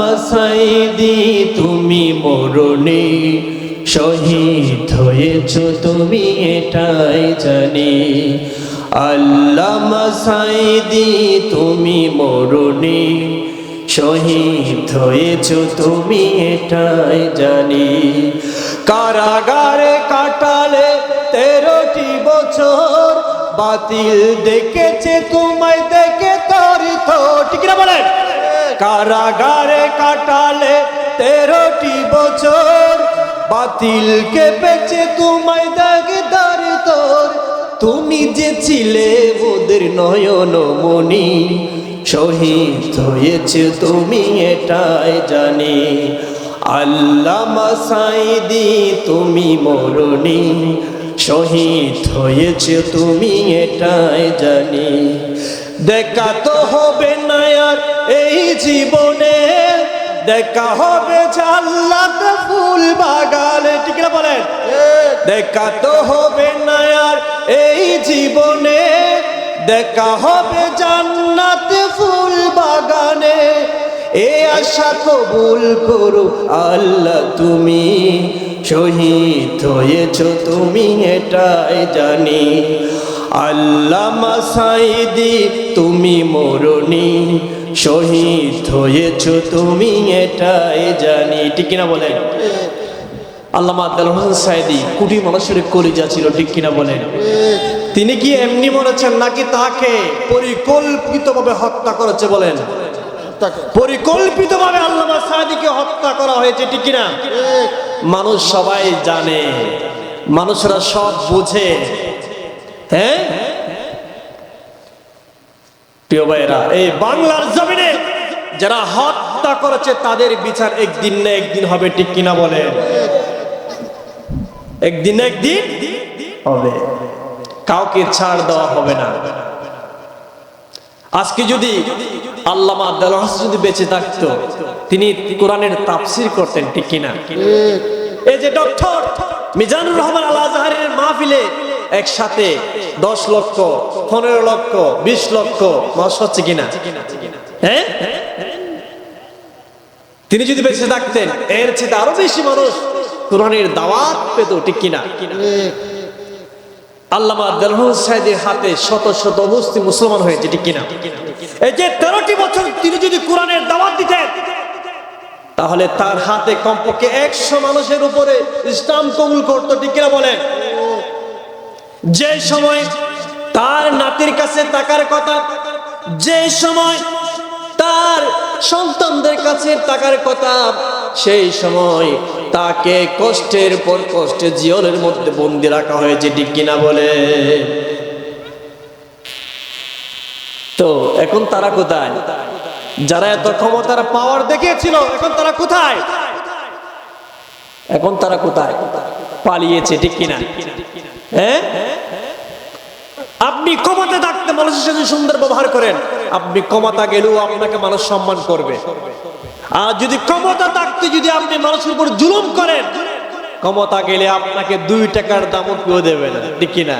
আল্লামা সাইদি তুমি মরণে শহীদ হয়েছ, তুমি এটাই জানি। আল্লামা সাইদি তুমি মরণে শহীদ হয়েছ, তুমি এটাই জানি। কারাগারে কাটালে তেরোটি বছর, বাতিল দেখেছে তোমায় দেখে কারাগারে কাটালে তেরোটি বছর। বাতিল কেঁপেছে তোমায় দেখে তার তুমি যে ছিলে ওদের নয়ন মনি শহীদ হয়েছে তুমি এটাই জানি। আল্লামা সাইদি তুমি মরণি, শহীদ হয়েছে তুমি এটাই জানি। দেখা তো জীবনে দেখা হবে জাল্লাত ফুল বাগানে। ঠিক না বলেন? দেখা তো হবে না আর এই জীবনে। দেখা হবে জান্নাত ফুল বাগানে। এ আশা কবুল করো আল্লাহ তুমি। শহীদ হয়েছ তুমি, এটাই জানি। আল্লাহ মাসাইদি, তুমি মরণি। শহীদ হয়েছ তুমি, এটাই জানি। ঠিক কিনা তিনি কি এমনি মরেছেন নাকি তাকে হত্যা করেছে বলেন? পরিকল্পিতভাবে আল্লামা সাইদিকে হত্যা করা হয়েছে, ঠিক কিনা? মানুষ সবাই জানে, মানুষরা সব বুঝে। হ্যাঁ? প্রিয় ভাইরা এই বাংলার জমিনে যারা হত্যা করেছে তাদের বিচার একদিন না একদিন হবে ঠিক কিনা বলেন? একদিন না একদিন হবে। কাউকে ছাড় দেওয়া হবে না। আজকে যদি আল্লামা আব্দুল যদি বেঁচে থাকতো তিনি কোরআনের তাফসির করতেন ঠিক কিনা? এই যে ডক্টর মিজানুর রহমান আল আজহারের মাহফিলে একসাথে দশ লক্ষ, পনেরো লক্ষ, বিশ লক্ষ, মাস হচ্ছে কিনা? হ্যাঁ তিনি যদি বেঁচে থাকতেন, এর চেয়ে আরও বেশি মানুষ কোরআনের দাওয়াত পেত, ঠিক কিনা? আল্লামা দেলহুল সাহেদের হাতে শত শত মুসলিম মুসলমান হয়েছে, ঠিক কিনা? এই যে তেরোটি বছর তিনি যদি কোরআনের দাওয়াত দিতেন, তাহলে তার হাতে কমপক্ষে একশো মানুষের উপরে ইসলাম কবুল করতো, ঠিক বলেন? যে সময় তার নাতির কাছে টাকার কথা, যে সময় তার সন্তানদের কাছে টাকার কথা, সেই সময় তাকে কষ্টের পর কষ্টে জীবনের মধ্যে বন্দি রাখা হয়েছে, ঠিক কিনা বলে? তো এখন তারা কোথায়? যারা এত ক্ষমতার পাওয়ার দেখিয়েছিল, এখন তারা কোথায়? এখন তারা কোথায়? পালিয়েছে, ঠিক কিনা? হ্যাঁ? আপনি কমাতে থাকতে মানুষের সাথে সুন্দর ব্যবহার করেন। আপনি কমাতা গেলেও আপনাকে মানুষ সম্মান করবে। আর যদি ক্ষমতা থাকতে যদি আপনি মানুষের উপর জুলুম করেন, ক্ষমতা গেলে আপনাকে দুই টাকার দামও কেউ দেবে না, ঠিক কিনা?